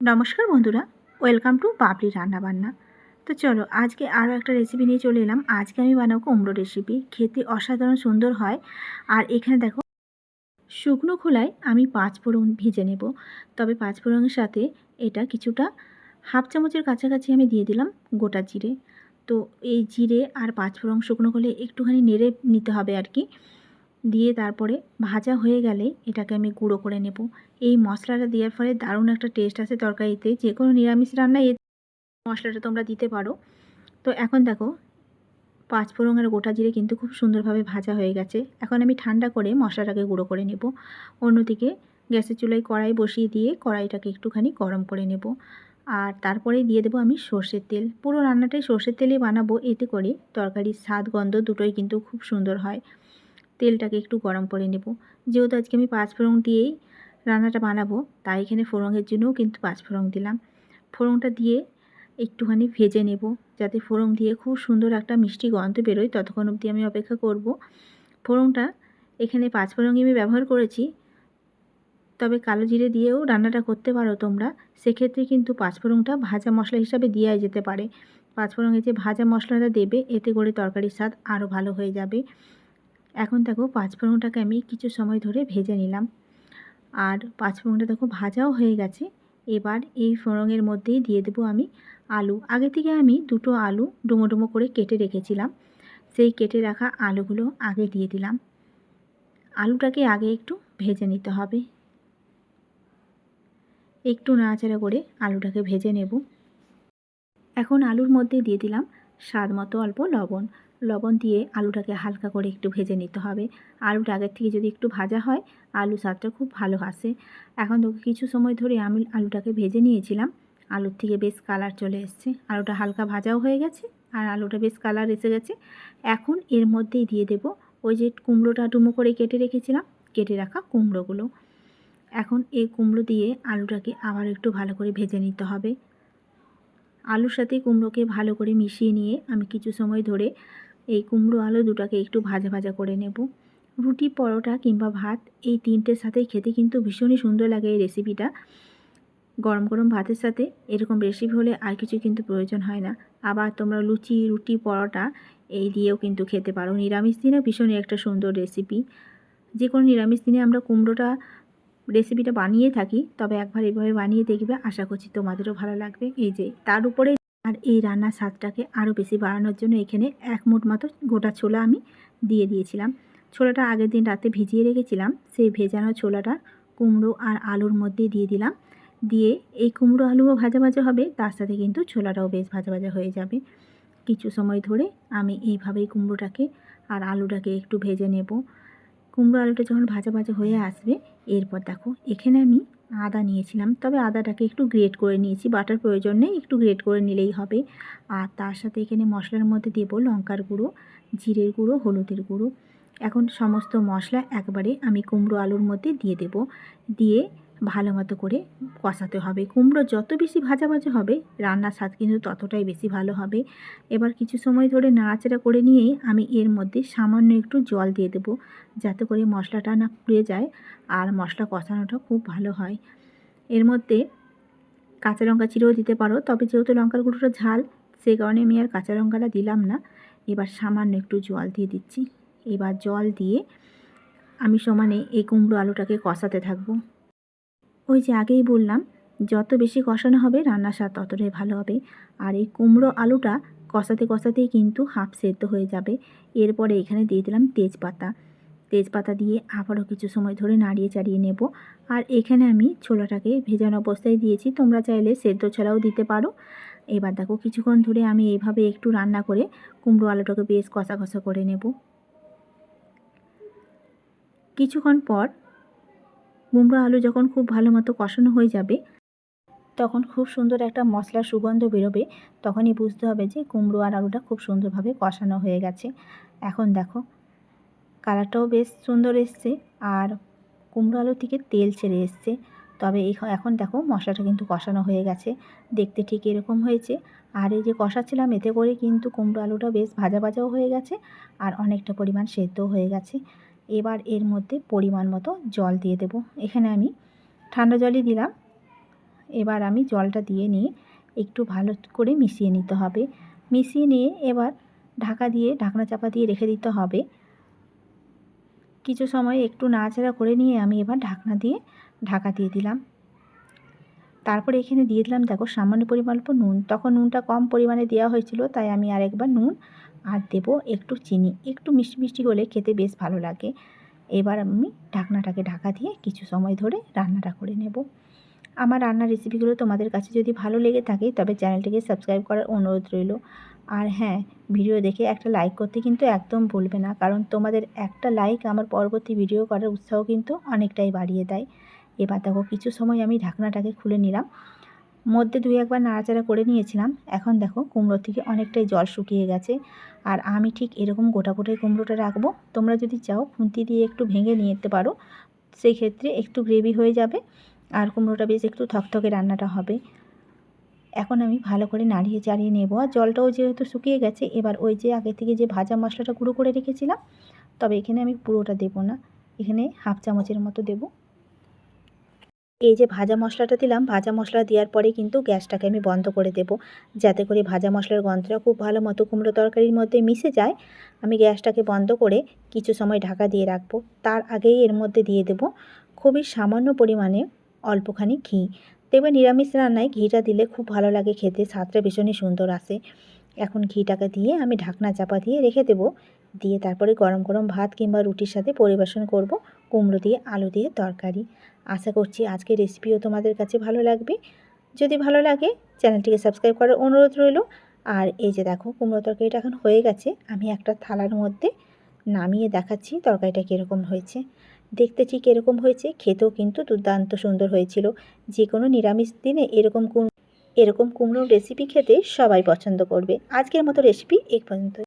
নমস্কার বন্ধুরা, welcome to Babli রান্নাবান্না। তো চলো, আজকে আরও একটা রেসিপি নিয়ে চলে এলাম। আজকে আমি বানাবো কুমড়ো রেসিপি খেতে অসাধারণ সুন্দর হয়। আর এখানে দেখো, শুকনো খোলায় আমি পাঁচ ফোড়ন ভেজে নেব। তবে পাঁচ ফোড়নের সাথে এটা কিছুটা হাফ চামচের কাছাকাছি আমি দিয়ে দিলাম গোটা জিরে। তো এই জিরে আর পাঁচ ফোড়ন শুকনো খোলে একটুখানি নেড়ে নিতে হবে আর কি। দিয়ে তারপরে ভাজা হয়ে গেলে এটাকে আমি গুঁড়ো করে নেব। এই মশলাটা দেওয়ার ফলে দারুণ একটা টেস্ট আসে তরকারিতে। যে কোনো নিরামিষ রান্নায় এই মশলাটা তোমরা দিতে পারো। তো এখন দেখো, পাঁচ ফোড়নের গোটা জিরে কিন্তু খুব সুন্দরভাবে ভাজা হয়ে গেছে। এখন আমি ঠান্ডা করে মশলাটাকে গুঁড়ো করে নেব। অন্যদিকে গ্যাসের চুলায় কড়াই বসিয়ে দিয়ে কড়াইটাকে একটুখানি গরম করে নেব। আর তারপরে দিয়ে দেবো আমি সর্ষের তেল। পুরো রান্নাটাই সর্ষের তেলে বানাবো, এতে করে তরকারির স্বাদ, গন্ধ দুটোই কিন্তু খুব সুন্দর হয়। তেলটাকে একটু গরম করে নেব। যেহেতু আজকে আমি পাঁচ ফোড়ন দিয়েই রান্নাটা বানাবো, তাই এখানে ফোড়নের জন্যও কিন্তু পাঁচ ফোড়ন দিলাম। ফোড়নটা দিয়ে একটুখানি ভেজে নেব, যাতে ফোড়ন দিয়ে খুব সুন্দর একটা মিষ্টি গন্ধ বেরোয়। ততক্ষণ অবধি আমি অপেক্ষা করব। ফোড়নটা এখানে পাঁচ ফোড়নই আমি ব্যবহার করেছি। তবে কালো জিরে দিয়েও রান্নাটা করতে পারো তোমরা। সেক্ষেত্রে কিন্তু পাঁচফোড়নটা ভাজা মশলা হিসাবে দেওয়া যেতে পারে। পাঁচফোড়নে যে ভাজা মশলাটা দেবে, এতে করে তরকারির স্বাদ আরও ভালো হয়ে যাবে। এখন দেখো পাঁচফোড়নটাকে আমি কিছু সময় ধরে ভেজে নিলাম। আর পাঁচফোড়নটা দেখো ভাজাও হয়ে গেছে। এবার এই ফোড়নের মধ্যেই দিয়ে দেবো আমি আলু। আগে থেকে আমি দুটো আলু ডুমো ডুমো করে কেটে রেখেছিলাম। সেই কেটে রাখা আলুগুলো আগে দিয়ে দিলাম। আলুটাকে আগে একটু ভেজে নিতে হবে। একটু নাড়াচাড়া করে আলুটাকে ভেজে নেব। এখন আলুর মধ্যে দিয়ে দিলাম স্বাদ মতো অল্প লবণ। লবণ দিয়ে আলুটাকে হালকা করে একটু ভেজে নিতে হবে। আলুটা আগের থেকে যদি একটু ভাজা হয়, আলু স্বাদটা খুব ভালো আসে। এখন তো কিছু সময় ধরে আমি আলুটাকে ভেজে নিয়েছিলাম। আলুর থেকে বেশ কালার চলে এসছে। আলুটা হালকা ভাজাও হয়ে গেছে আর আলুটা বেশ কালার এসে গেছে। এখন এর মধ্যেই দিয়ে দেব ওই যে কুমড়োটা ডুমো করে কেটে রেখেছিলাম, কেটে রাখা কুমড়োগুলো। এখন এই কুমড়ো দিয়ে আলুটাকে আবার একটু ভালো করে ভেজে নিতে হবে। আলুর সাথে কুমড়োকে ভালো করে মিশিয়ে নিয়ে আমি কিছু সময় ধরে এই কুমড়ো আলু দুটাকে একটু ভাজা ভাজা করে নেব। রুটি, পরোটা কিংবা ভাত, এই তিনটের সাথেই খেতে কিন্তু ভীষণই সুন্দর লাগে এই রেসিপিটা গরম গরম ভাতের সাথে এরকম রেসিপি হলে আর কিছু কিন্তু প্রয়োজন হয় না। আবার তোমরা লুচি, রুটি, পরোটা এই দিয়েও কিন্তু খেতে পারো। নিরামিষ দিনে ভীষণই একটা সুন্দর রেসিপি যে কোনো নিরামিষ দিনে আমরা কুমড়োটা রেসিপিটা বানিয়ে থাকি, তবে একবার এভাবে বানিয়ে দেখবে, আশা করছি তোমাদেরও ভালো লাগবে। এই যে, তার উপরে আর এই রান্নার স্বাদটাকে আরও বেশি বাড়ানোর জন্য এখানে এক মুঠ মতো গোটা ছোলা আমি দিয়ে দিয়েছিলাম। ছোলাটা আগের দিন রাতে ভিজিয়ে রেখেছিলাম, সেই ভেজানো ছোলাটা কুমড়ো আর আলুর মধ্যে দিয়ে দিলাম। দিয়ে এই কুমড়ো আলুও ভাজা ভাজা হবে, তার সাথে কিন্তু ছোলাটাও বেশ ভাজা ভাজা হয়ে যাবে। কিছু সময় ধরে আমি এইভাবেই কুমড়োটাকে আর আলুটাকে একটু ভেজে নেব। কুমড়ো আলুটা যখন ভাজা ভাজা হয়ে আসবে, এরপর দেখো এখানে আমি আদা নিয়েছিলাম। তবে আদাটাকে একটু গ্রেট করে নিয়েছি। বাটার প্রয়োজন নেই, একটু গ্রেট করে নিলেই হবে। আর তার সাথে এখানে মশলার মধ্যে দেবো লঙ্কার গুঁড়ো, জিরের গুঁড়ো, হলুদের গুঁড়ো। এখন সমস্ত মশলা একবারে আমি কুমড়ো আলুর মধ্যে দিয়ে দেব। দিয়ে ভালো মতো করে কষাতে হবে। কুমড়ো যত বেশি ভাজা ভাজা হবে, রান্নার স্বাদ কিন্তু ততটাই বেশি ভালো হবে। এবার কিছু সময় ধরে নাড়াচাড়া করে নিয়ে আমি এর মধ্যে সামান্য একটু জল দিয়ে দেবো, যাতে করে মশলাটা না পুড়ে যায় আর মশলা কষানোটা খুব ভালো হয়। এর মধ্যে কাঁচা লঙ্কা চিরেও দিতে পারো, তবে যেহেতু লঙ্কার গুঁড়োটা ঝাল সেই কারণে আমি আর কাঁচা লঙ্কাটা দিলাম না। এবার সামান্য একটু জল দিয়ে দিচ্ছি। এবার জল দিয়ে আমি সমানে এই কুমড়ো আলুটাকে কষাতে থাকব। ওই যে আগেই বললাম, যত বেশি কষানো হবে রান্নার স্বাদ ততটাই ভালো হবে। আর এই কুমড়ো আলুটা কষাতে কষাতেই কিন্তু হাফ সেদ্ধ হয়ে যাবে। এরপরে এখানে দিয়ে দিলাম তেজপাতা। তেজপাতা দিয়ে আবারও কিছু সময় ধরে নাড়িয়ে চাড়িয়ে নেব। আর এখানে আমি ছোলাটাকে ভেজানো অবস্থায় দিয়েছি। তোমরা চাইলে সেদ্ধ ছোলাও দিতে পারো। এবার দেখো কিছুক্ষণ ধরে আমি এইভাবে একটু রান্না করে কুমড়ো আলুটাকে বেশ কষা কষা করে নেব। কিছুক্ষণ পর কুমড়ো আলু যখন খুব ভালো মতো কষানো হয়ে যাবে, তখন খুব সুন্দর একটা মশলার সুগন্ধ বেরোবে, তখনই বুঝতে হবে যে কুমড়ো আর আলুটা খুব সুন্দরভাবে কষানো হয়ে গেছে। এখন দেখো, কালারটাও বেশ সুন্দর এসছে আর কুমড়ো আলু থেকে তেল ছেড়ে এসছে। তবে এখন দেখো মশলাটা কিন্তু কষানো হয়ে গেছে, দেখতে ঠিক এরকম হয়েছে। আর এই যে কষাচ্ছিলাম, এতে করে কিন্তু কুমড়ো আলুটা বেশ ভাজা ভাজাও হয়ে গেছে আর অনেকটা পরিমাণ সেদ্ধও হয়ে গেছে। এবার এর মধ্যে পরিমাণ মতো জল দিয়ে দেব। এখানে আমি ঠান্ডা জলই দিলাম। এবার আমি জলটা দিয়ে নিয়ে একটু ভালো করে মিশিয়ে নিতে হবে। মিশিয়ে নিয়ে এবার ঢাকা দিয়ে ঢাকনা চাপা দিয়ে রেখে দিতে হবে। কিছু সময় একটু নাড়াচাড়া করে নিয়ে আমি এবার ঢাকনা দিয়ে ঢাকা দিয়ে দিলাম। তারপরে এখানে দিয়ে দিলাম, দেখো সামান্য পরিমাণ নুন। তখন নুনটা কম পরিমাণে দেওয়া হয়েছিল, তাই আমি আরেকবার নুন আর দেবো একটু চিনি। একটু মিষ্টি মিষ্টি হলে খেতে বেশ ভালো লাগে। এবার আমি ঢাকনাটাকে ঢাকা দিয়ে কিছু সময় ধরে রান্নাটা করে নেব। আমার রান্নার রেসিপিগুলো তোমাদের কাছে যদি ভালো লেগে থাকে, তবে চ্যানেলটিকে সাবস্ক্রাইব করার অনুরোধ রইল। আর হ্যাঁ ভিডিও দেখে একটা লাইক করতে কিন্তু একদম ভুলবে না, কারণ তোমাদের একটা লাইক আমার পরবর্তী ভিডিও করার উৎসাহ কিন্তু অনেকটাই বাড়িয়ে দেয়। এবার দেখো, কিছু সময় আমি ঢাকনাটাকে খুলে নিলাম। মধ্যে দুই একবার নাড়াচাড়া করে নিয়েছিলাম। এখন দেখো কুমড়ো থেকে অনেকটাই জল শুকিয়ে গেছে। আর আমি ঠিক এরকম গোটা গোটাই কুমড়োটা রাখব। তোমরা যদি চাও খুন্তি দিয়ে একটু ভেঙে নিতে পারো সেই ক্ষেত্রে একটু গ্রেভি হয়ে যাবে। আর কুমড়োটা বেশ একটু থকথকে রান্নাটা হবে। এখন আমি ভালো করে নাড়িয়ে চাড়িয়ে নেব। আর জলটাও যেহেতু শুকিয়ে গেছে, এবার ওই যে আগে থেকে যে ভাজা মশলাটা গুঁড়ো করে রেখেছিলাম, তবে এখানে আমি পুরোটা দেবো না। এখানে হাফ চামচের মতো দেবো। এই যে ভাজা মশলাটা দিলাম, ভাজা মশলা দেওয়ার পরে কিন্তু গ্যাসটাকে আমি বন্ধ করে দেব। যাতে করে ভাজা মশলার গন্ধটা খুব ভালো মতো কুমড়ো তরকারির মধ্যে মিশে যায়, আমি গ্যাসটাকে বন্ধ করে কিছু সময় ঢাকা দিয়ে রাখব। তার আগেই এর মধ্যে দিয়ে দেব খুবই সামান্য পরিমাণে অল্পখানি ঘি। দেখবে নিরামিষ রান্নায় ঘিটা দিলে খুব ভালো লাগে খেতে, স্বাদটা ভীষণই সুন্দর আসে। এখন ঘিটাকে দিয়ে আমি ঢাকনা চাপা দিয়ে রেখে দেবো। দিয়ে তারপরে গরম গরম ভাত কিংবা রুটির সাথে পরিবেশন করব। কুমড়ো দিয়ে, আলু দিয়ে তরকারি। আশা করছি আজকের রেসিপিও তোমাদের কাছে ভালো লাগবে। যদি ভালো লাগে, চ্যানেলটিকে সাবস্ক্রাইব করার অনুরোধ রইল। আর এই যে দেখো, কুমড়ো তরকারিটা এখন হয়ে গেছে। আমি একটা থালার মধ্যে নামিয়ে দেখাচ্ছি তরকারিটা কীরকম হয়েছে। দেখতে ঠিক এরকম হয়েছে, খেতেও কিন্তু দুর্দান্ত সুন্দর হয়েছিল। যে কোনো নিরামিষ দিনে এরকম এরকম কুমড়োর রেসিপি খেতে সবাই পছন্দ করবে। আজকের মতো রেসিপি এই পর্যন্ত